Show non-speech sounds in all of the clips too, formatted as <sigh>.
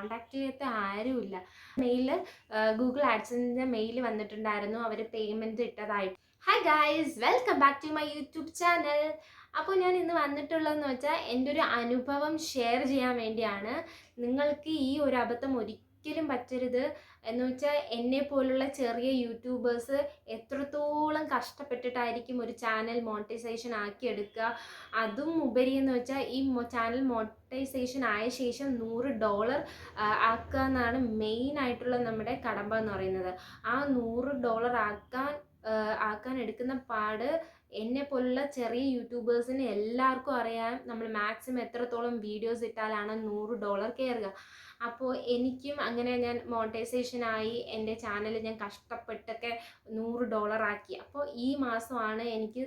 Contact ചെയ്യാത്ത ആരുമില്ല. Mail Google ആഡ്സിന്റെ മെയിൽ വന്നിട്ടുണ്ടായിരുന്നു. അവർ payment ഇട്ടതായിട്ട്. Hi guys welcome back to my YouTube channel അപ്പോൾ ഞാൻ ഇന്ന് വന്നിട്ടുള്ളതെന്ന് വെച്ചാൽ എന്റെ ഒരു അനുഭവം ഷെയർ ചെയ്യാൻ വേണ്ടിയാണ്. നിങ്ങൾക്ക് ഈ ഒരു അബദ്ധം ഒരിക്കലും പറ്റരുത്. എന്ന് വെച്ചാൽ എന്നെ പോലുള്ള ചെറിയ യൂട്യൂബേഴ്സ് എത്രത്തോളം കഷ്ടപ്പെട്ടിട്ടായിരിക്കും ഒരു ചാനൽ മോണിറ്റൈസേഷൻ ആക്കിയെടുക്കുക. അതും ഉപരി എന്ന് വെച്ചാൽ ഈ ചാനൽ മോണിറ്റൈസേഷൻ ആയ ശേഷം നൂറ് ഡോളർ ആക്കുക എന്നാണ് മെയിൻ ആയിട്ടുള്ള നമ്മുടെ കടമ്പ എന്ന് പറയുന്നത്. ആ നൂറ് ഡോളർ ആക്കാൻ ആക്കാൻ എടുക്കുന്ന പാട് എന്നെ പോലുള്ള ചെറിയ യൂട്യൂബേഴ്സിന് എല്ലാവർക്കും അറിയാം. നമ്മൾ മാക്സിമം എത്രത്തോളം വീഡിയോസ് ഇട്ടാലാണ് നൂറ് ഡോളർ കയറുക അപ്പോൾ എനിക്കും അങ്ങനെ ഞാൻ മോണിറ്റൈസേഷനായി എന്റെ ചാനൽ ഞാൻ കഷ്ടപ്പെട്ടൊക്കെ നൂറ് ഡോളർ ആക്കി. അപ്പോൾ ഈ മാസമാണ് എനിക്ക്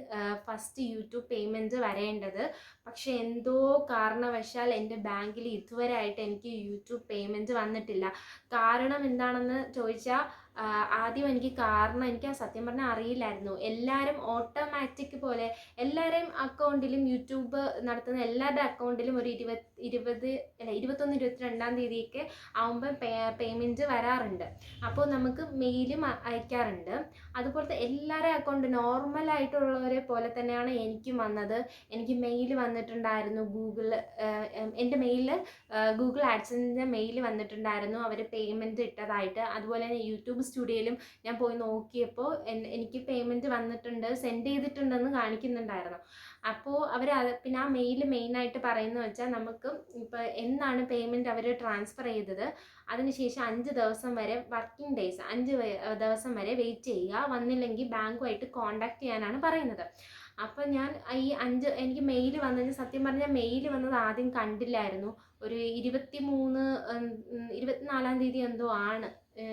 ഫസ്റ്റ് യൂട്യൂബ് പേയ്മെന്റ് വരേണ്ടത്. പക്ഷേ എന്തോ കാരണവശാൽ എന്റെ ബാങ്കിൽ ഇതുവരെ ആയിട്ട് എനിക്ക് യൂട്യൂബ് പേയ്മെന്റ് വന്നിട്ടില്ല. കാരണം എന്താണെന്ന് ചോദിച്ചാൽ ആദ്യം എനിക്ക് കാരണം എനിക്ക് ആ സത്യം പറഞ്ഞാൽ അറിയില്ലായിരുന്നു. എല്ലാവരും ഓട്ടോമാറ്റിക് പോലെ എല്ലാവരെയും അക്കൗണ്ടിലും യൂട്യൂബ് നടത്തുന്ന എല്ലാവരുടെ അക്കൗണ്ടിലും ഒരു ഇരുപത് ഇരുപത് അല്ല ഇരുപത്തൊന്ന് ഇരുപത്തിരണ്ടാം തീയതിയൊക്കെ ആകുമ്പോൾ പേ പേയ്മെന്റ് വരാറുണ്ട്. അപ്പോൾ നമുക്ക് മെയിലും അയക്കാറുണ്ട്. അതുപോലത്തെ എല്ലാവരുടെ അക്കൗണ്ട് നോർമലായിട്ടുള്ളവരെ പോലെ തന്നെയാണ് എനിക്കും വന്നത്. എനിക്ക് മെയിൽ വന്നിട്ടുണ്ടായിരുന്നു. ഗൂഗിൾ എന്റെ മെയിലിൽ ഗൂഗിൾ ആഡ്സിന്റെ മെയിൽ വന്നിട്ടുണ്ടായിരുന്നു. അവർ പേയ്മെന്റ് ഇട്ടതായിട്ട്. അതുപോലെ തന്നെ യൂട്യൂബ് സ്റ്റുഡിയോയിലും ഞാൻ പോയി നോക്കിയപ്പോൾ എനിക്ക് പേയ്മെന്റ് വന്നിട്ടുണ്ട് സെൻഡ് ചെയ്തിട്ടുണ്ടെന്ന് കാണിക്കുന്നുണ്ടായിരുന്നു. അപ്പോൾ അവർ പിന്നെ ആ മെയിൽ മെയിൻ ആയിട്ട് പറയുന്നത് വെച്ചാൽ നമുക്ക് ഇപ്പോൾ എന്നാണ് പേയ്മെന്റ് അവർ ട്രാൻസ്ഫർ ചെയ്തത്? അതിനുശേഷം അഞ്ച് ദിവസം വരെ വർക്കിംഗ് ഡേയ്സ് അഞ്ച് ദിവസം വരെ വെയിറ്റ് ചെയ്യുക. വന്നില്ലെങ്കിൽ ബാങ്കുമായിട്ട് കോണ്ടാക്ട് ചെയ്യാനാണ് പറയുന്നത്. അപ്പം ഞാൻ ഈ അഞ്ച് എനിക്ക് മെയിൽ വന്നതിന് സത്യം പറഞ്ഞാൽ മെയിൽ വന്നത് ആദ്യം കണ്ടില്ലായിരുന്നു. ഒരു ഇരുപത്തി മൂന്ന് ഇരുപത്തിനാലാം തീയതി എന്തോ ആണ്.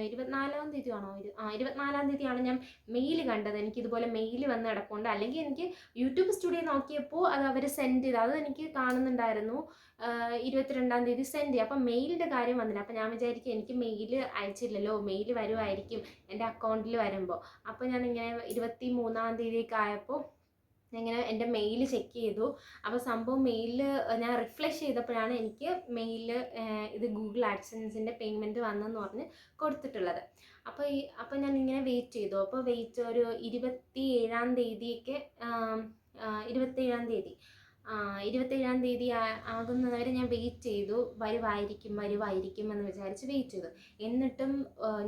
ഇരുപത്തിനാലാം തീയതി ആണോ ആ ഇരുപത്തിനാലാം തീയതിയാണ് ഞാൻ മെയിൽ കണ്ടത്. എനിക്ക് ഇതുപോലെ മെയിൽ വന്ന് കിടപ്പുണ്ട്. അല്ലെങ്കിൽ എനിക്ക് യൂട്യൂബ് സ്റ്റുഡിയോ നോക്കിയപ്പോൾ അത് അവർ സെൻഡ് ചെയ്ത് അത് എനിക്ക് കാണുന്നുണ്ടായിരുന്നു. ഇരുപത്തിരണ്ടാം തീയതി സെൻഡ് ചെയ്യും അപ്പം മെയിലിന്റെ കാര്യം വന്നില്ല. അപ്പം ഞാൻ വിചാരിക്കും എനിക്ക് മെയിൽ അയച്ചില്ലല്ലോ. മെയിൽ വരുമായിരിക്കും എന്റെ അക്കൗണ്ടിൽ വരുമ്പോൾ അപ്പോൾ ഞാൻ ഇങ്ങനെ ഇരുപത്തി മൂന്നാം തീയതിയൊക്കെ ആയപ്പോൾ ഇങ്ങനെ എന്റെ മെയിൽ ചെക്ക് ചെയ്തു. അപ്പോൾ സംഭവം മെയിൽ ഞാൻ റിഫ്ലഷ് ചെയ്തപ്പോഴാണ് എനിക്ക് മെയിൽ ഇത് ഗൂഗിൾ ആഡ്സൻസിന്റെ പേയ്മെന്റ് വന്നെന്ന് പറഞ്ഞ് കൊടുത്തിട്ടുള്ളത്. അപ്പോൾ ഈ അപ്പോൾ ഞാൻ ഇങ്ങനെ വെയിറ്റ് ചെയ്തു. അപ്പോൾ വെയിറ്റ് ഒരു ഇരുപത്തി ഏഴാം തീയതിയൊക്കെ ഇരുപത്തി ഏഴാം തീയതി. ഇരുപത്തേഴാം തീയതി ആകുന്നവരെ ഞാൻ വെയിറ്റ് ചെയ്തു. വരുവായിരിക്കും വരുവായിരിക്കും എന്ന് വിചാരിച്ച് വെയിറ്റ് ചെയ്തു. എന്നിട്ടും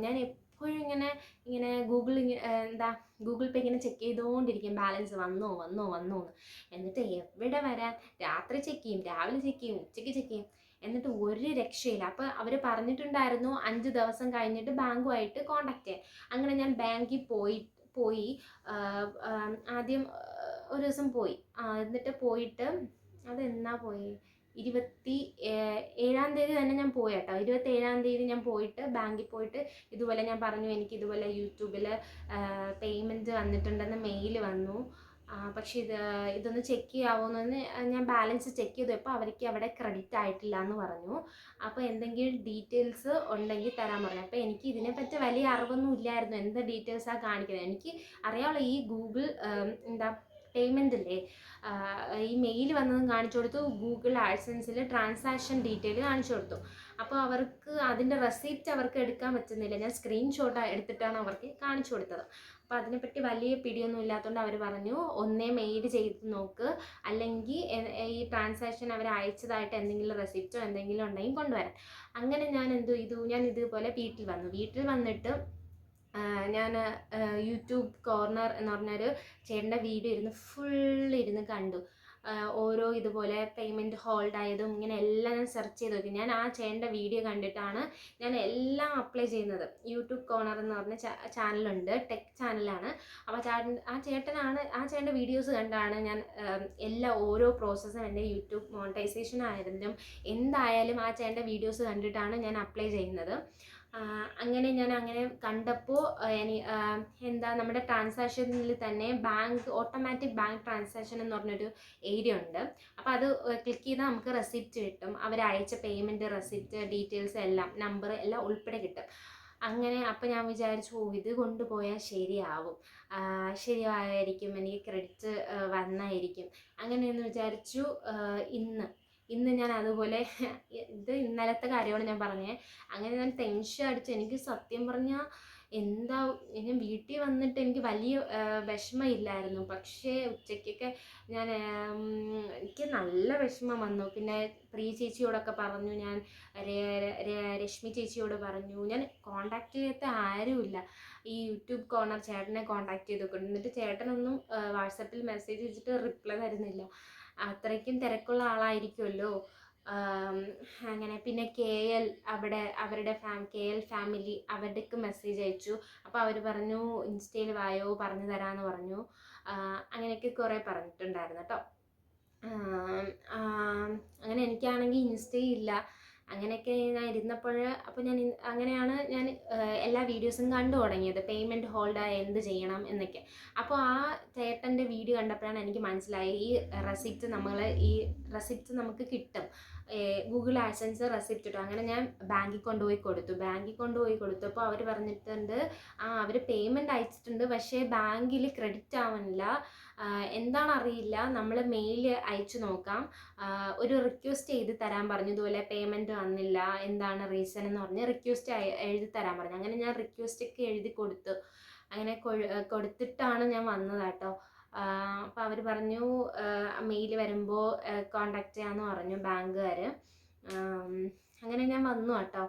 ഞാൻ എപ്പോഴും ഇങ്ങനെ ഇങ്ങനെ ഗൂഗിൾ എന്താ ഗൂഗിൾ പേ ഇങ്ങനെ ചെക്ക് ചെയ്തുകൊണ്ടിരിക്കും ബാലൻസ് വന്നോ വന്നോ വന്നോ എന്ന്. എന്നിട്ട് എവിടെ വരാൻ രാത്രി ചെക്ക് ചെയ്യും രാവിലെ ചെക്ക് ചെയ്യും ഉച്ചയ്ക്ക് ചെക്ക് ചെയ്യും. എന്നിട്ട് ഒരു രക്ഷയില്ല. അപ്പോൾ അവർ പറഞ്ഞിട്ടുണ്ടായിരുന്നു അഞ്ച് ദിവസം കഴിഞ്ഞിട്ട് ബാങ്കുമായിട്ട് കോണ്ടാക്ട് ചെയ്യാൻ. അങ്ങനെ ഞാൻ ബാങ്കിൽ പോയി പോയി ആദ്യം ഒരു ദിവസം പോയി. എന്നിട്ട് പോയിട്ട് അതെന്നാ പോയി? ഇരുപത്തി ഏഴാം തീയതി തന്നെ ഞാൻ പോയി കേട്ടോ ഇരുപത്തി ഏഴാം തീയതി ഞാൻ പോയിട്ട് ബാങ്കിൽ പോയിട്ട് ഇതുപോലെ ഞാൻ പറഞ്ഞു എനിക്ക് ഇതുപോലെ യൂട്യൂബിൽ പേയ്മെന്റ് വന്നിട്ടുണ്ടെന്ന് മെയിൽ വന്നു. പക്ഷെ ഇത് ഇതൊന്ന് ചെക്ക് ചെയ്യാവോന്ന് ഞാൻ ബാലൻസ് ചെക്ക് ചെയ്തപ്പോൾ അവർക്ക് അവിടെ ക്രെഡിറ്റ് ആയിട്ടില്ല എന്ന് പറഞ്ഞു. അപ്പോൾ എന്തെങ്കിലും ഡീറ്റെയിൽസ് ഉണ്ടെങ്കിൽ തരാൻ പറഞ്ഞു. അപ്പോൾ എനിക്ക് ഇതിനെപ്പറ്റി വലിയ അറിവൊന്നും ഇല്ലായിരുന്നു. എന്ത് ഡീറ്റെയിൽസാണ് കാണിക്കുന്നത്? എനിക്ക് അറിയാവുള്ള ഈ ഗൂഗിൾ എന്താ പേയ്മെന്റ് അല്ലേ ഈ മെയിൽ വന്നതും കാണിച്ചു കൊടുത്തു. ഗൂഗിൾ ആഡ്സൻസിൽ ട്രാൻസാക്ഷൻ ഡീറ്റെയിൽ കാണിച്ചു കൊടുത്തു. അപ്പോൾ അവർക്ക് അതിന്റെ റെസിപ്റ്റ് അവർക്ക് എടുക്കാൻ പറ്റുന്നില്ല. ഞാൻ സ്ക്രീൻഷോട്ട് എടുത്തിട്ടാണ് അവർക്ക് കാണിച്ചു കൊടുത്തത്. അപ്പോൾ അതിനെപ്പറ്റി വലിയ പിടിയൊന്നും ഇല്ലാത്തതുകൊണ്ട് അവർ പറഞ്ഞു ഒന്നേ മെയിൽ ചെയ്ത് നോക്ക്. അല്ലെങ്കിൽ ഈ ട്രാൻസാക്ഷൻ അവർ അയച്ചതായിട്ട് എന്തെങ്കിലും റെസിപ്റ്റോ എന്തെങ്കിലും ഉണ്ടെങ്കിൽ കൊണ്ടുവരാൻ അങ്ങനെ ഞാൻ എന്തു ചെയ്തു? ഞാൻ ഇതുപോലെ വീട്ടിൽ വന്നു. വീട്ടിൽ വന്നിട്ട് ഞാൻ യൂട്യൂബ് കോർണർ എന്ന് പറഞ്ഞൊരു ചേട്ടന്റെ വീഡിയോ ഇരുന്ന് ഫുൾ ഇരുന്ന് കണ്ടു. ഓരോ ഇതുപോലെ പേയ്മെന്റ് ഹോൾഡ് ആയതും ഇങ്ങനെ എല്ലാം ഞാൻ സെർച്ച് ചെയ്ത് നോക്കി. ഞാൻ ആ ചേട്ടന്റെ വീഡിയോ കണ്ടിട്ടാണ് ഞാൻ എല്ലാം അപ്ലൈ ചെയ്യുന്നത്. യൂട്യൂബ് കോർണർ എന്ന് പറഞ്ഞ ചാനലുണ്ട് ടെക് ചാനലാണ്. അപ്പോൾ ചാട്ടൻ ആ ചേട്ടനാണ് ആ ചേട്ടന്റെ വീഡിയോസ് കണ്ടാണ് ഞാൻ എല്ലാ ഓരോ പ്രോസസ്സും എന്റെ യൂട്യൂബ് മോണിറ്റൈസേഷൻ ആയിരുന്നാലും എന്തായാലും ആ ചേട്ടന്റെ വീഡിയോസ് കണ്ടിട്ടാണ് ഞാൻ അപ്ലൈ ചെയ്യുന്നത്. അങ്ങനെ ഞാൻ അങ്ങനെ കണ്ടപ്പോൾ എന്താ നമ്മുടെ ട്രാൻസാക്ഷനിൽ തന്നെ ബാങ്ക് ഓട്ടോമാറ്റിക് ബാങ്ക് ട്രാൻസാക്ഷൻ എന്ന് പറഞ്ഞൊരു ഏരിയ ഉണ്ട്. അപ്പോൾ അത് ക്ലിക്ക് ചെയ്താൽ നമുക്ക് റെസിപ്റ്റ് കിട്ടും. അവർ അയച്ച പേയ്മെന്റ് റെസിപ്റ്റ് ഡീറ്റെയിൽസ് എല്ലാം നമ്പർ എല്ലാം ഉൾപ്പെടെ കിട്ടും. അങ്ങനെ അപ്പോൾ ഞാൻ വിചാരിച്ചു ഓ ഇത് കൊണ്ടുപോയാൽ ശരിയാവും. ശരിയായിരിക്കും. എനിക്ക് ക്രെഡിറ്റ് വന്നായിരിക്കും. അങ്ങനെയെന്ന് വിചാരിച്ചു ഇന്ന്. ഇന്ന് ഞാൻ അതുപോലെ <laughs> ഇത് ഇന്നലത്തെ കാര്യമാണ് ഞാൻ പറഞ്ഞത് അങ്ങനെ ഞാൻ ടെൻഷൻ അടിച്ച് എനിക്ക് സത്യം പറഞ്ഞാൽ എന്താ ഞാൻ വീട്ടിൽ വന്നിട്ട് എനിക്ക് വലിയ വിഷമമില്ലായിരുന്നു. പക്ഷേ ഉച്ചയ്ക്കൊക്കെ ഞാൻ എനിക്ക് നല്ല വിഷമം വന്നു. പിന്നെ പ്രിയ ചേച്ചിയോടൊക്കെ പറഞ്ഞു ഞാൻ രശ്മി ചേച്ചിയോട് പറഞ്ഞു ഞാൻ കോണ്ടാക്ട് ചെയ്യാത്ത ആരുമില്ല ഈ യൂട്യൂബ് കോർണർ ചേട്ടനെ കോണ്ടാക്ട് ചെയ്തൊക്കെ എന്നിട്ട് ചേട്ടനൊന്നും വാട്സപ്പിൽ മെസ്സേജ് വെച്ചിട്ട് റിപ്ലൈ തരുന്നില്ല. അത്രയ്ക്കും തിരക്കുള്ള ആളായിരിക്കുമല്ലോ അങ്ങനെ പിന്നെ കെ എൽ അവിടെ അവരുടെ ഫാം കെ എൽ ഫാമിലി അവരുടെക്ക് മെസ്സേജ് അയച്ചു. അപ്പോൾ അവർ പറഞ്ഞു ഇൻസ്റ്റയിൽ വായോ പറഞ്ഞു തരാമെന്ന് പറഞ്ഞു. അങ്ങനെയൊക്കെ കുറേ പറഞ്ഞിട്ടുണ്ടായിരുന്നു കേട്ടോ. അങ്ങനെ എനിക്കാണെങ്കിൽ ഇൻസ്റ്റയില്ല അങ്ങനെയൊക്കെ ഞാൻ ഇരുന്നപ്പോൾ അപ്പോൾ ഞാൻ അങ്ങനെയാണ് ഞാൻ എല്ലാ വീഡിയോസും കണ്ടു തുടങ്ങിയത്. പേയ്മെന്റ് ഹോൾഡായ എന്ത് ചെയ്യണം എന്നൊക്കെ. അപ്പോൾ ആ ചേട്ടന്റെ വീഡിയോ കണ്ടപ്പോഴാണ് എനിക്ക് മനസ്സിലായി ഈ റെസിപ്റ്റ് നമ്മൾ ഈ റെസിപ്റ്റ് നമുക്ക് കിട്ടും. ഗൂഗിൾ ആഡ്സൻസ് റെസിപ്റ്റ് കിട്ടും അങ്ങനെ ഞാൻ ബാങ്കിൽ കൊണ്ടുപോയി കൊടുത്തു. ബാങ്കിൽ കൊണ്ടുപോയി കൊടുത്തപ്പോൾ അവർ പറഞ്ഞിട്ടുണ്ട് ആ അവർ പേയ്മെന്റ് അയച്ചിട്ടുണ്ട്. പക്ഷേ ബാങ്കിൽ ക്രെഡിറ്റ് ആവുന്നില്ല എന്താണ് അറിയില്ല നമ്മൾ മെയിൽ അയച്ചു നോക്കാം. ഒരു റിക്വസ്റ്റ് ചെയ്ത് തരാൻ പറഞ്ഞു. ഇതുപോലെ പേയ്മെന്റ് വന്നില്ല. എന്താണ് റീസൺ എന്ന് പറഞ്ഞ് റിക്വസ്റ്റ് എഴുതി തരാൻ പറഞ്ഞു. അങ്ങനെ ഞാൻ റിക്വസ്റ്റ് ഒക്കെ എഴുതി കൊടുത്തു. അങ്ങനെ കൊടുത്തിട്ടാണ് ഞാൻ വന്നത് കേട്ടോ അപ്പോൾ അവർ പറഞ്ഞു മെയിൽ വരുമ്പോൾ കോണ്ടാക്ട് ചെയ്യാമെന്ന് പറഞ്ഞു ബാങ്കുകാർ അങ്ങനെ ഞാൻ വന്നു കേട്ടോ.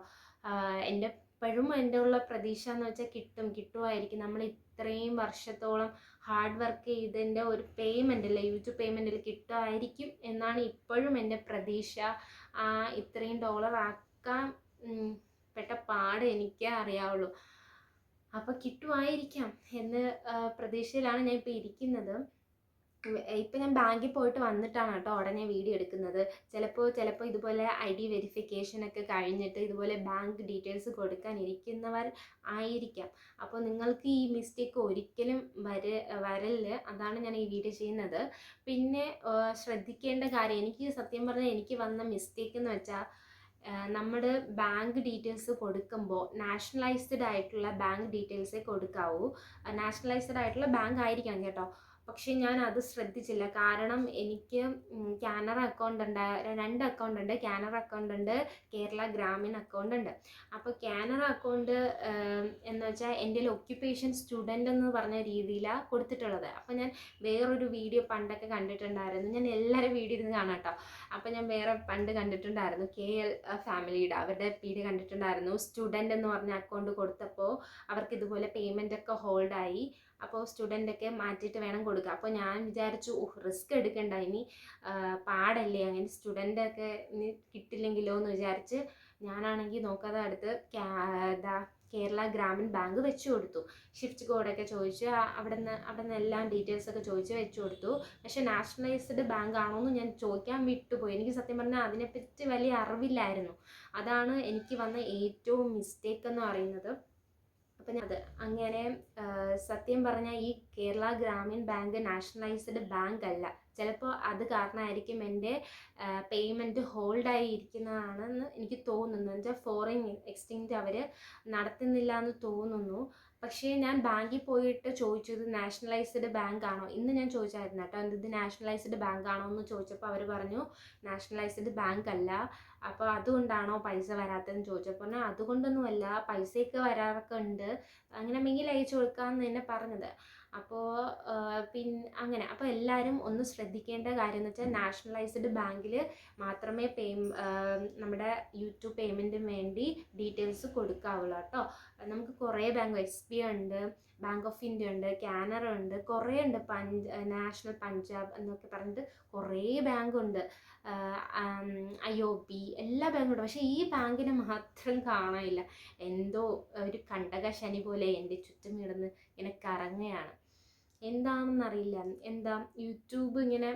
എന്റെ ഇപ്പോഴും എന്റെ ഉള്ള പ്രതീക്ഷ എന്ന് വെച്ചാൽ കിട്ടും. കിട്ടുമായിരിക്കും നമ്മൾ ഇത്രയും വർഷത്തോളം ഹാർഡ് വർക്ക് ചെയ്തതിന്റെ ഒരു പേയ്മെന്റ് അല്ലേ യൂട്യൂബ് പേയ്മെന്റിൽ കിട്ടുമായിരിക്കും എന്നാണ് ഇപ്പോഴും എന്റെ പ്രതീക്ഷ. ഇത്രയും ഡോളർ ആക്കാൻ പെട്ട പാട് എനിക്കേ അറിയാവുള്ളൂ. അപ്പോൾ കിട്ടുമായിരിക്കാം എന്ന് പ്രതീക്ഷയിലാണ് ഞാൻ ഇപ്പോൾ ഇരിക്കുന്നത്. ഇപ്പം ഞാൻ ബാങ്കിൽ പോയിട്ട് വന്നിട്ടാണ് കേട്ടോ ഉടനെ വീഡിയോ എടുക്കുന്നത്. ചിലപ്പോൾ ചിലപ്പോൾ ഇതുപോലെ ഐ ഡി വെരിഫിക്കേഷൻ ഒക്കെ കഴിഞ്ഞിട്ട് ഇതുപോലെ ബാങ്ക് ഡീറ്റെയിൽസ് കൊടുക്കാൻ ഇരിക്കുന്നവർ ആയിരിക്കാം. അപ്പോൾ നിങ്ങൾക്ക് ഈ മിസ്റ്റേക്ക് ഒരിക്കലും വര വരൽ അതാണ് ഞാൻ ഈ വീഡിയോ ചെയ്യുന്നത്. പിന്നെ ശ്രദ്ധിക്കേണ്ട കാര്യം എനിക്ക് സത്യം പറഞ്ഞാൽ എനിക്ക് വന്ന മിസ്റ്റേക്ക് എന്ന് വെച്ചാൽ നമ്മുടെ ബാങ്ക് ഡീറ്റെയിൽസ് കൊടുക്കുമ്പോൾ നാഷണലൈസ്ഡ് ആയിട്ടുള്ള ബാങ്ക് ഡീറ്റെയിൽസേ കൊടുക്കാവൂ. നാഷണലൈസ്ഡ് ആയിട്ടുള്ള ബാങ്ക് ആയിരിക്കണം കേട്ടോ. പക്ഷേ ഞാൻ അത് ശ്രദ്ധിച്ചില്ല. കാരണം എനിക്ക് കാനറ അക്കൗണ്ട് ഉണ്ട്. രണ്ട് അക്കൗണ്ട് ഉണ്ട്. കാനറ അക്കൗണ്ട് ഉണ്ട്. കേരള ഗ്രാമീൺ അക്കൗണ്ട് ഉണ്ട്. അപ്പോൾ കാനറ അക്കൗണ്ട് എന്ന് വെച്ചാൽ എന്റെ ഒക്യുപ്പേഷൻ സ്റ്റുഡന്റ് എന്ന് പറഞ്ഞ രീതിയിലാണ് കൊടുത്തിട്ടുള്ളത്. അപ്പോൾ ഞാൻ വേറൊരു വീഡിയോ പണ്ടൊക്കെ കണ്ടിട്ടുണ്ടായിരുന്നു. ഞാൻ എല്ലാവരും വീഡിയോ ഇരുന്ന് കാണാം കേട്ടോ അപ്പോൾ ഞാൻ വേറെ പണ്ട് കണ്ടിട്ടുണ്ടായിരുന്നു. കെ എൽ ഫാമിലിയുടെ അവരുടെ വീഡിയോ കണ്ടിട്ടുണ്ടായിരുന്നു. സ്റ്റുഡന്റ് എന്ന് പറഞ്ഞ അക്കൗണ്ട് കൊടുത്തപ്പോൾ അവർക്ക് ഇതുപോലെ പേയ്മെന്റ് ഒക്കെ ഹോൾഡായി അപ്പോൾ സ്റ്റുഡന്റൊക്കെ മാറ്റിയിട്ട് വേണം കൊടുക്കുക അപ്പോൾ ഞാൻ വിചാരിച്ചു റിസ്ക് എടുക്കണ്ട. ഇനി പാടല്ലേ? അങ്ങനെ സ്റ്റുഡന്റൊക്കെ ഇനി കിട്ടില്ലെങ്കിലോ? എന്ന് വിചാരിച്ച് ഞാനാണെങ്കിൽ നോക്കാതെ അടുത്ത് ഇതാ കേരള ഗ്രാമീൺ ബാങ്ക് വെച്ചു കൊടുത്തു. ഷിഫ്റ്റ് കോഡൊക്കെ ചോദിച്ച് അവിടെ നിന്ന് അവിടെ നിന്ന് എല്ലാം ഡീറ്റെയിൽസ് ഒക്കെ ചോദിച്ച് വെച്ചു കൊടുത്തു. പക്ഷെ നാഷണലൈസ്ഡ് ബാങ്ക് ആണോ എന്ന് ഞാൻ ചോദിക്കാൻ വിട്ടുപോയി. എനിക്ക് സത്യം പറഞ്ഞാൽ അതിനെപ്പറ്റി വലിയ അറിവില്ലായിരുന്നു. അതാണ് എനിക്ക് വന്ന ഏറ്റവും മിസ്റ്റേക്ക് എന്ന് പറയുന്നത്. അപ്പം അത് അങ്ങനെ സത്യം പറഞ്ഞാൽ ഈ Kerala Gramin bank nationalised bank അല്ല. ചിലപ്പോൾ അത് കാരണമായിരിക്കും എന്റെ പേയ്മെന്റ് ഹോൾഡായി ഇരിക്കുന്നതാണെന്ന് എനിക്ക് തോന്നുന്നു. എന്നുവെച്ചാൽ ഫോറിൻ എക്സ്ചേഞ്ച് അവർ നടത്തുന്നില്ല എന്ന് തോന്നുന്നു. പക്ഷേ ഞാൻ ബാങ്കിൽ പോയിട്ട് ചോദിച്ചത് നാഷണലൈസ്ഡ് ബാങ്ക് ആണോ ഇന്ന് ഞാൻ ചോദിച്ചായിരുന്നു കേട്ടോ ഇത് നാഷണലൈസ്ഡ് ബാങ്ക് ആണോ എന്ന് ചോദിച്ചപ്പോൾ അവർ പറഞ്ഞു നാഷണലൈസ്ഡ് ബാങ്ക് അല്ല അപ്പോൾ അതുകൊണ്ടാണോ പൈസ വരാത്തതെന്ന് ചോദിച്ചപ്പോൾ പറഞ്ഞാൽ അതുകൊണ്ടൊന്നുമല്ല പൈസയൊക്കെ വരാറൊക്കെ ഉണ്ട് അങ്ങനെ മെയിൽ അയച്ചു കൊടുക്കാമെന്ന് തന്നെ പറഞ്ഞത്. അപ്പോൾ പിന്നെ അങ്ങനെ അപ്പോൾ എല്ലാവരും ഒന്ന് ശ്രദ്ധിക്കേണ്ട കാര്യം എന്ന് വെച്ചാൽ നാഷണലൈസ്ഡ് ബാങ്കിൽ മാത്രമേ പേ നമ്മുടെ യൂട്യൂബ് പേയ്മെന്റിന് വേണ്ടി ഡീറ്റെയിൽസ് കൊടുക്കാവുള്ളൂ കേട്ടോ. നമുക്ക് കുറേ ബാങ്ക് എസ് ബി ഉണ്ട് ബാങ്ക് ഓഫ് ഇന്ത്യ ഉണ്ട് കാനറ ഉണ്ട് കുറേ ഉണ്ട്. പഞ്ച് നാഷണൽ പഞ്ചാബ് എന്നൊക്കെ പറഞ്ഞിട്ട് കുറേ ബാങ്ക് ഉണ്ട്. ഐ ഒ പി എല്ലാ ബാങ്കും ഉണ്ട്. പക്ഷേ ഈ ബാങ്കിനെ മാത്രം കാണാനില്ല. എന്തോ ഒരു കണ്ടകശനി പോലെ എന്റെ ചുറ്റും കിടന്ന് ഇങ്ങനെ കറങ്ങുകയാണ്. എന്താണെന്നറിയില്ല എന്താ യൂട്യൂബ് ഇങ്ങനെ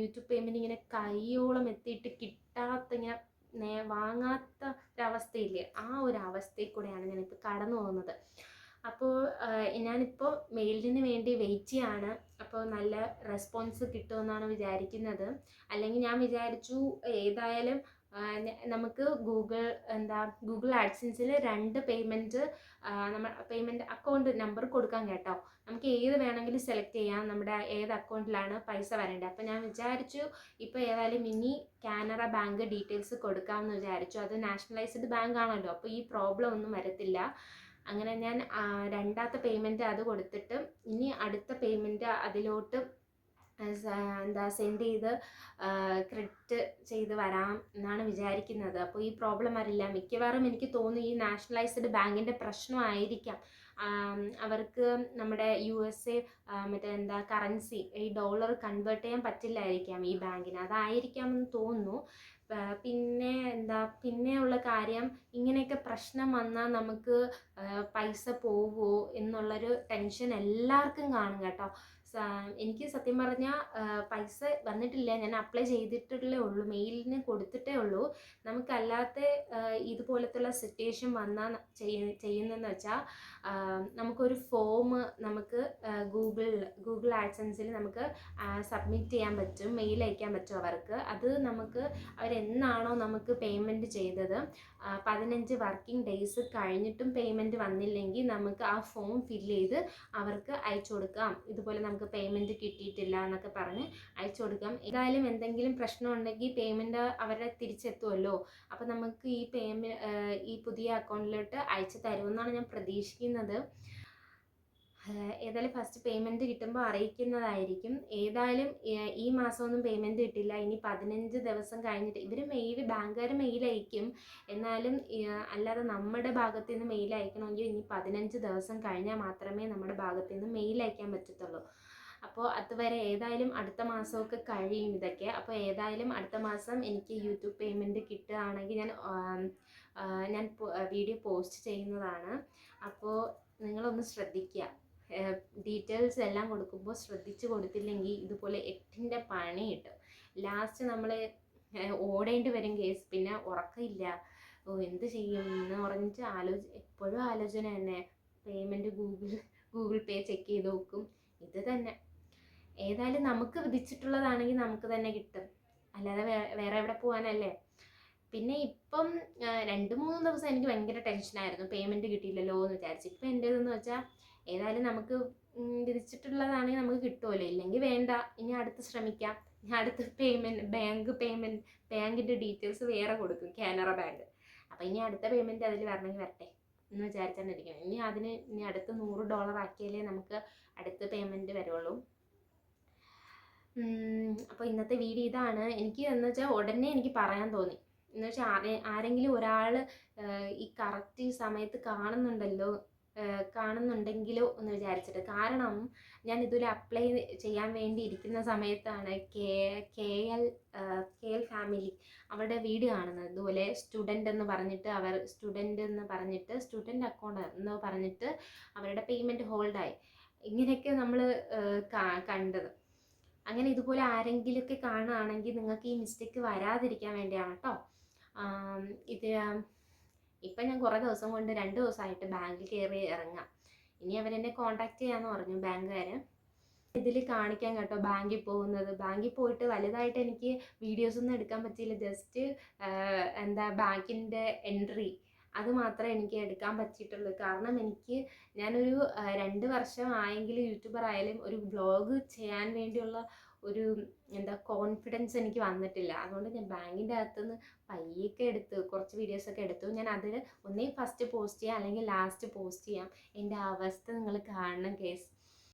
യൂട്യൂബ് പേയ്മെന്റ് ഇങ്ങനെ കൈയോളം എത്തിയിട്ട് കിട്ടാത്ത ഇങ്ങനെ വാങ്ങാത്ത ഒരവസ്ഥയില്ലേ? ആ ഒരു അവസ്ഥയിൽ കൂടെയാണ് ഞാനിപ്പോൾ കടന്നു പോകുന്നത്. അപ്പോൾ ഞാനിപ്പോൾ മെയിലിന് വേണ്ടി വെയിറ്റ് ചെയ്യാണ്. അപ്പോൾ നല്ല റെസ്പോൺസ് കിട്ടുമെന്നാണ് വിചാരിക്കുന്നത്. അല്ലെങ്കിൽ ഞാൻ വിചാരിച്ചു ഏതായാലും നമുക്ക് ഗൂഗിൾ എന്താ ഗൂഗിൾ ആഡ്സൻസിൽ രണ്ട് പേയ്മെന്റ് നമ്മൾ പേയ്മെന്റ് അക്കൗണ്ട് നമ്പർ കൊടുക്കാൻ കേട്ടോ. നമുക്ക് ഏത് വേണമെങ്കിലും സെലക്ട് ചെയ്യാം. നമ്മുടെ ഏത് അക്കൗണ്ടിലാണ് പൈസ വരേണ്ടത്. അപ്പോൾ ഞാൻ വിചാരിച്ചു ഇപ്പോൾ ഏതായാലും ഇനി കാനറ ബാങ്ക് ഡീറ്റെയിൽസ് കൊടുക്കാമെന്ന് വിചാരിച്ചു. അത് നാഷണലൈസ്ഡ് ബാങ്ക് ആണല്ലോ. അപ്പോൾ ഈ പ്രോബ്ലം ഒന്നും വരത്തില്ല. അങ്ങനെ ഞാൻ രണ്ടാമത്തെ പേയ്മെന്റ് അത് കൊടുത്തിട്ട് ഇനി അടുത്ത പേയ്മെന്റ് അതിലോട്ട് എന്താ സെൻഡ് ചെയ്ത് ക്രെഡിറ്റ് ചെയ്ത് വരാം എന്നാണ് വിചാരിക്കുന്നത്. അപ്പോൾ ഈ പ്രോബ്ലം വരില്ല മിക്കവാറും എനിക്ക് തോന്നുന്നു ഈ നാഷണലൈസ്ഡ് ബാങ്കിന്റെ പ്രശ്നമായിരിക്കാം. അവർക്ക് നമ്മുടെ യു എസ് എ മറ്റേ എന്താ കറൻസി ഈ ഡോളർ കൺവേർട്ട് ചെയ്യാൻ പറ്റില്ലായിരിക്കാം ഈ ബാങ്കിന്. അതായിരിക്കാം എന്ന് തോന്നുന്നു പിന്നെ എന്താ പിന്നെയുള്ള കാര്യം ഇങ്ങനെയൊക്കെ പ്രശ്നം വന്നാൽ നമുക്ക് പൈസ പോവുമോ എന്നുള്ളൊരു ടെൻഷൻ എല്ലാവർക്കും കാണും കേട്ടോ. എനിക്ക് സത്യം പറഞ്ഞാൽ പൈസ വന്നിട്ടില്ല. ഞാൻ അപ്ലൈ ചെയ്തിട്ടുള്ളേ ഉള്ളൂ. മെയിലിന് കൊടുത്തിട്ടേ ഉള്ളൂ. നമുക്കല്ലാത്ത ഇതുപോലത്തുള്ള സിറ്റുവേഷൻ വന്നാൽ ചെയ്യുന്നതെന്ന് വെച്ചാൽ നമുക്കൊരു ഫോം നമുക്ക് ഗൂഗിൾ ഗൂഗിൾ ആഡ്സൻസിൽ നമുക്ക് സബ്മിറ്റ് ചെയ്യാൻ പറ്റും. മെയിൽ അയക്കാൻ പറ്റും അവർക്ക്. അത് നമുക്ക് അവരെന്നാണോ നമുക്ക് പേയ്മെന്റ് ചെയ്തത് പതിനഞ്ച് വർക്കിംഗ് ഡേയ്സ് കഴിഞ്ഞിട്ടും പേയ്മെന്റ് വന്നില്ലെങ്കിൽ നമുക്ക് ആ ഫോം ഫില്ല് ചെയ്ത് അവർക്ക് അയച്ചു കൊടുക്കാം. ഇതുപോലെ നമുക്ക് പേയ്മെന്റ് കിട്ടിയിട്ടില്ല എന്നൊക്കെ പറഞ്ഞ് അയച്ചു കൊടുക്കാം. ഏതായാലും എന്തെങ്കിലും പ്രശ്നം ഉണ്ടെങ്കിൽ പേയ്മെന്റ് അവരുടെ തിരിച്ചെത്തുമല്ലോ അപ്പോൾ നമുക്ക് ഈ പേയ്മെന്റ് ഈ പുതിയ അക്കൗണ്ടിലോട്ട് അയച്ചു തരുമെന്നാണ് ഞാൻ പ്രതീക്ഷിക്കുന്നത്. ഏതായാലും ഫസ്റ്റ് പേയ്മെന്റ് കിട്ടുമ്പോൾ അറിയിക്കുന്നതായിരിക്കും. ഏതായാലും ഈ മാസമൊന്നും പേയ്മെന്റ് കിട്ടില്ല. ഇനി പതിനഞ്ച് ദിവസം കഴിഞ്ഞിട്ട് ഇവർ മെയിൽ ബാങ്കുകാർ മെയിൽ അയക്കും. എന്നാലും അല്ലാതെ നമ്മുടെ ഭാഗത്തു നിന്ന് മെയിൽ അയക്കണമെങ്കിൽ ഇനി പതിനഞ്ച് ദിവസം കഴിഞ്ഞാൽ മാത്രമേ നമ്മുടെ ഭാഗത്തു നിന്ന് മെയിൽ അയക്കാൻ പറ്റത്തുള്ളൂ. അപ്പോൾ അതുവരെ ഏതായാലും അടുത്ത മാസമൊക്കെ കഴിയും ഇതൊക്കെ. അപ്പോൾ ഏതായാലും അടുത്ത മാസം എനിക്ക് യൂട്യൂബ് പേയ്മെന്റ് കിട്ടുകയാണെങ്കിൽ ഞാൻ ഞാൻ വീഡിയോ പോസ്റ്റ് ചെയ്യുന്നതാണ്. അപ്പോൾ നിങ്ങളൊന്ന് ശ്രദ്ധിക്കുക. ഡീറ്റെയിൽസ് എല്ലാം കൊടുക്കുമ്പോൾ ശ്രദ്ധിച്ച് കൊടുത്തില്ലെങ്കിൽ ഇതുപോലെ എട്ടിന്റെ പണി കിട്ടും. ലാസ്റ്റ് നമ്മൾ ഓടേണ്ടി വരും കേസ് പിന്നെ ഉറക്കമില്ല. ഓ എന്ത് ചെയ്യും എന്ന് പറഞ്ഞിട്ട് ആലോച എപ്പോഴും ആലോചന തന്നെ. Payment Google Google pay check ചെയ്ത് നോക്കും. ഇത് തന്നെ. ഏതായാലും നമുക്ക് വിധിച്ചിട്ടുള്ളതാണെങ്കിൽ നമുക്ക് തന്നെ കിട്ടും. അല്ലാതെ വേറെ എവിടെ പോകാനല്ലേ പിന്നെ ഇപ്പം രണ്ട് മൂന്ന് ദിവസം എനിക്ക് ഭയങ്കര ടെൻഷനായിരുന്നു പേയ്മെന്റ് കിട്ടിയില്ലല്ലോ എന്ന് വിചാരിച്ചു. ഇപ്പം എന്റേതെന്ന് വെച്ചാൽ ഏതായാലും നമുക്ക് വിധിച്ചിട്ടുള്ളതാണെങ്കിൽ നമുക്ക് കിട്ടുമല്ലോ ഇല്ലെങ്കിൽ വേണ്ട. ഇനി അടുത്ത് ശ്രമിക്കാം. ഇനി അടുത്ത് പേയ്മെന്റ് ബാങ്ക് പേയ്മെന്റ് ബാങ്കിന്റെ ഡീറ്റെയിൽസ് വേറെ കൊടുക്കും. കാനറ ബാങ്ക് അപ്പോൾ ഇനി അടുത്ത പേയ്മെന്റ് അതിൽ വരണമെങ്കിൽ വരട്ടെ എന്ന് വിചാരിച്ചാണ് ഇരിക്കുന്നത്. ഇനി അതിന് ഇനി അടുത്ത് നൂറ് ഡോളർ ആക്കിയാലേ നമുക്ക് അടുത്ത പേയ്മെന്റ് വരുള്ളൂ. അപ്പോൾ ഇന്നത്തെ വീഡിയോ ഇതാണ്. എനിക്ക് എന്ന് വെച്ചാൽ ഉടനെ എനിക്ക് പറയാൻ തോന്നി. എന്ന് വെച്ചാൽ ആരെ ആരെങ്കിലും ഒരാൾ ഈ കറക്റ്റ് സമയത്ത് കാണുന്നുണ്ടല്ലോ കാണുന്നുണ്ടെങ്കിലോ എന്ന് വിചാരിച്ചിട്ട്. കാരണം ഞാൻ ഇതിൽ അപ്ലൈ ചെയ്യാൻ വേണ്ടി ഇരിക്കുന്ന സമയത്താണ് K K L K L family അവരുടെ വീട് കാണുന്നത്. ഇതുപോലെ സ്റ്റുഡന്റ് എന്ന് പറഞ്ഞിട്ട് അവർ സ്റ്റുഡന്റ് എന്ന് പറഞ്ഞിട്ട് സ്റ്റുഡന്റ് അക്കൗണ്ട് എന്ന് പറഞ്ഞിട്ട് അവരുടെ പേയ്മെന്റ് ഹോൾഡായി ഇങ്ങനെയൊക്കെ നമ്മൾ കണ്ടത്. അങ്ങനെ ഇതുപോലെ ആരെങ്കിലുമൊക്കെ കാണുകയാണെങ്കിൽ നിങ്ങൾക്ക് ഈ മിസ്റ്റേക്ക് വരാതിരിക്കാൻ വേണ്ടിയാണ് കേട്ടോ ഇത് ഇപ്പം ഞാൻ കുറേ ദിവസം കൊണ്ട് രണ്ട് ദിവസമായിട്ട് ബാങ്കിൽ കയറി ഇറങ്ങാം. ഇനി അവരെന്നെ കോണ്ടാക്ട് ചെയ്യാമെന്ന് പറഞ്ഞു ബാങ്കുകാർ ഇതിൽ കാണിക്കാൻ കേട്ടോ ബാങ്കിൽ പോകുന്നത്. ബാങ്കിൽ പോയിട്ട് വലുതായിട്ട് എനിക്ക് വീഡിയോസ് ഒന്നും എടുക്കാൻ പറ്റിയില്ല. ജസ്റ്റ് എന്താ ബാങ്കിന്റെ എൻട്രി അത് മാത്രമേ എനിക്ക് എടുക്കാൻ പറ്റിയിട്ടുള്ളൂ. കാരണം എനിക്ക് ഞാനൊരു രണ്ട് വർഷം ആയെങ്കിലും യൂട്യൂബർ ആയാലും ഒരു ബ്ലോഗ് ചെയ്യാൻ വേണ്ടിയുള്ള ഒരു എന്താ കോൺഫിഡൻസ് എനിക്ക് വന്നിട്ടില്ല. അതുകൊണ്ട് ഞാൻ ബാങ്കിന്റെ അകത്തുനിന്ന് പയ്യൊക്കെ എടുത്ത് കുറച്ച് വീഡിയോസൊക്കെ എടുത്തു. ഞാൻ അതിൽ ഒന്നേ ഫസ്റ്റ് പോസ്റ്റ് ചെയ്യാം അല്ലെങ്കിൽ ലാസ്റ്റ് പോസ്റ്റ് ചെയ്യാം. എന്റെ അവസ്ഥ നിങ്ങൾ കാണണം കേസ്